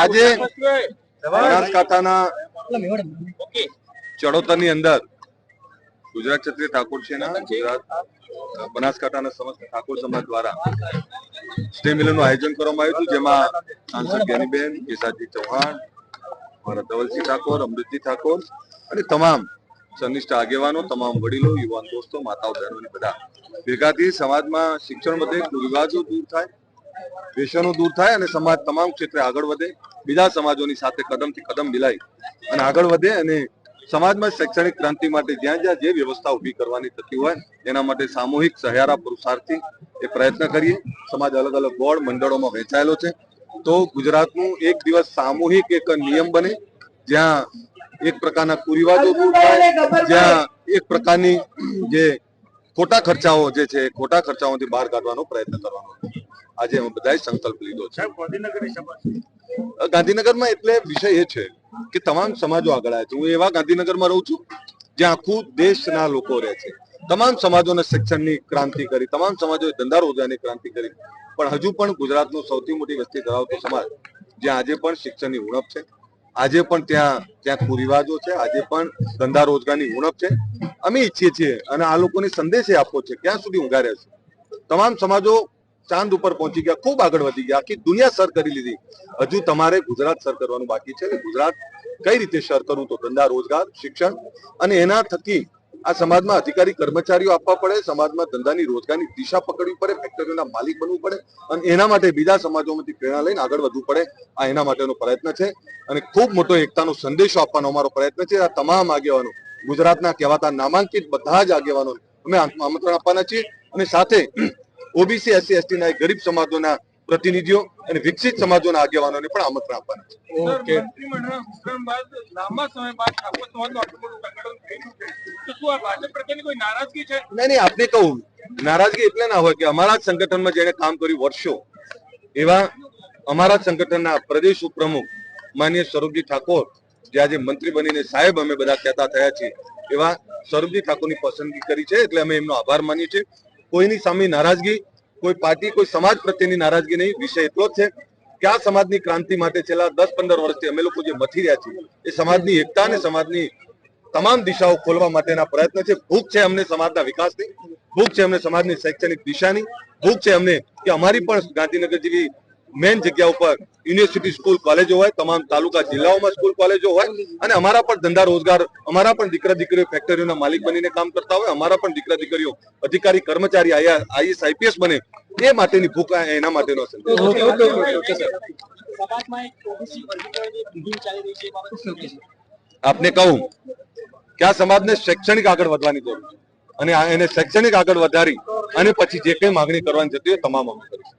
આજે બનાસકાંઠાના ચડોતરની અંદર ગુજરાત ક્ષત્રિય ઠાકોર સેના ગુજરાત, બનાસકાંઠાના સમસ્ત ઠાકોર સમાજ દ્વારા સ્નેહ મિલનનું આયોજન કરવામાં આવ્યું હતું, જેમાં સાંસદ જ્ઞાનીબેન, કેસાજી ચૌહાણ, મારા ધવલસિંહ ઠાકોર, અમૃતજી ઠાકોર અને તમામ સનિષ્ઠ આગેવાનો, તમામ વડીલો, યુવાન દોસ્તો, માતાઓ બહેનો બધા ભેગાથી સમાજમાં શિક્ષણ વધે વિવાદો દૂર થાય વ્યસનો દૂર થાય અને સમાજ તમામ ક્ષેત્રે આગળ વધે, બીજા સમાજોની સાથે કદમથી કદમ મિલાય અને આગળ વધે અને સમાજમાં શૈક્ષણિક ક્રાંતિ માટે જ્યાં જ્યાં જે વ્યવસ્થા ઊભી કરવાની થતી હોય, એના માટે સામૂહિક સહારા પુરુષાર્થી એ પ્રયત્ન કરીએ. સમાજ અલગ અલગ બોર્ડ, મંડળોમાં વહેંચાયેલો છે. તો ગુજરાતનું એક દિવસ સામૂહિક એક નિયમ બને, જ્યાં એક પ્રકારના કુરિવાજો દૂર થાય, જ્યાં એક પ્રકારની જે ખોટા ખર્ચાઓ જે છે ખોટા ખર્ચાઓથી બહાર કાઢવાનો પ્રયત્ન કરવાનો આજે અમે બધાએ સંકલ્પ લીધો છે. ગાંધીનગરમાં એટલે વિષય એ છે કે તમામ સમાજો આગળ આવ્યા છે. હું એવા ગાંધીનગરમાં રહું છું જ્યાં આખું દેશના લોકો રહે છે. તમામ સમાજોને શિક્ષણની ક્રાંતિ કરી તમામ સમાજોએ ધંધા રોજગારની ક્રાંતિ કરી. પણ હજુ પણ ગુજરાતનો સૌથી મોટી વસ્તી ધરાવતો સમાજ જ્યાં આજે પણ શિક્ષણની ઉણપ છે. આજે પણ ત્યાં ત્યાં કુરિવાજો છે. આજે પણ ધંધા રોજગારની ઉણપ છે. અમે ઈચ્છીએ છીએ અને આ લોકોને સંદેશ આપવો છે. ક્યાં સુધી ઊંઘા રહેશે તમામ સમાજો ચાંદ ઉપર પહોંચી ગયા, ખૂબ આગળ વધી ગયા. આખી દુનિયા સર કરી લીધી. હજુ તમારે ગુજરાત સર કરવાનું બાકી છે ગુજરાત કઈ રીતે સર કરવું? તો ધંધા, રોજગાર, શિક્ષણ અને એના થકી આ સમાજમાં અધિકારી કર્મચારીઓ આપવા પડે, સમાજમાં ધંધાની રોજગારની દિશા પકડવી પડે, ફેક્ટરીઓના માલિક બનવું પડે, અને એના માટે બીજા સમાજોમાંથી પ્રેરણા લઈને આગળ વધવું પડે. આ એના માટેનો પ્રયત્ન છે અને ખૂબ મોટો એકતાનો સંદેશો આપવાનો અમારો પ્રયત્ન છે. આ તમામ આગેવાનો, ગુજરાતના કહેવાતા નામાંકિત બધા જ આગેવાનો અમે આમંત્રણ આપવાના છીએ. અને સાથે ઓબીસી, એસસી, એસટીના ગરીબ સમાજોના પ્રતિનિધિઓ અને વિકસિત સમાજોના આગેવાનોને પણ આમંત્રણ આપવાના છે. ઓકે. મંત્રીમંડળના વિસ્તરણ બાદ લાંબા સમય બાદ ઠાકોર સમાજનું આટલું મોટું સંગઠન થયું છે. તો શું આ ભાજપ પ્રત્યેની કોઈ નારાજગી છે? નહીં નહીં આપને કહું. નારાજગી એટલે ના હોય કે અમારા જ સંગઠનમાં જેને કામ કર્યું વર્ષો. એવા અમારા સંગઠનના પ્રદેશ ઉપપ્રમુખ માન્ય સ્વરૂપજી ઠાકોર જે આજે મંત્રી બનીને સાહેબ અમે બધા કહેતા થયા છીએ એવા સ્વરૂપજી ઠાકોરની પસંદગી કરી છે એટલે અમે એમનો આભાર માનીએ છીએ. કોઈની સામે નારાજગી કોઈ પાર્ટી, કોઈ સમાજ પ્રત્યેની નારાજગી નહીં. વિષય એટલો જ છે કે આ સમાજની ક્રાંતિ માટે છેલ્લા દસ પંદર વર્ષથી અમે લોકો જે મથી રહ્યા છીએ, એ સમાજની એકતા અને સમાજની તમામ દિશાઓ ખોલવા માટેના પ્રયત્ન છે. ભૂખ છે અમને સમાજના વિકાસની, ભૂખ છે અમને સમાજની શૈક્ષણિક દિશાની, ભૂખ છે અમને કે અમારી પણ ગાંધીનગર જેવી મેન જગ્યા ઉપર યુનિવર્સિટી સ્કૂલ કોલેજો હોય તમામ તાલુકા જિલ્લાઓમાં સ્કૂલ કોલેજો હોય અને અમારા પણ ધંધા રોજગાર અમારા પણ દીકરા દીકરીઓ ફેક્ટરીઓના માલિક બનીને કામ કરતા હોય અમારા પણ દીકરા દીકરીઓ અધિકારી કર્મચારી આઈએસ આઈપીએસ બને એ માટેની ભૂખ એના માટેનો આપને કહું કે આ સમાજને શૈક્ષણિક આગળ વધવાની જરૂર છે. અને આ- એને શૈક્ષણિક આગળ વધારી અને પછી જે કઈ માંગણી કરવાની જતી હોય તમામ અમે કરીશું.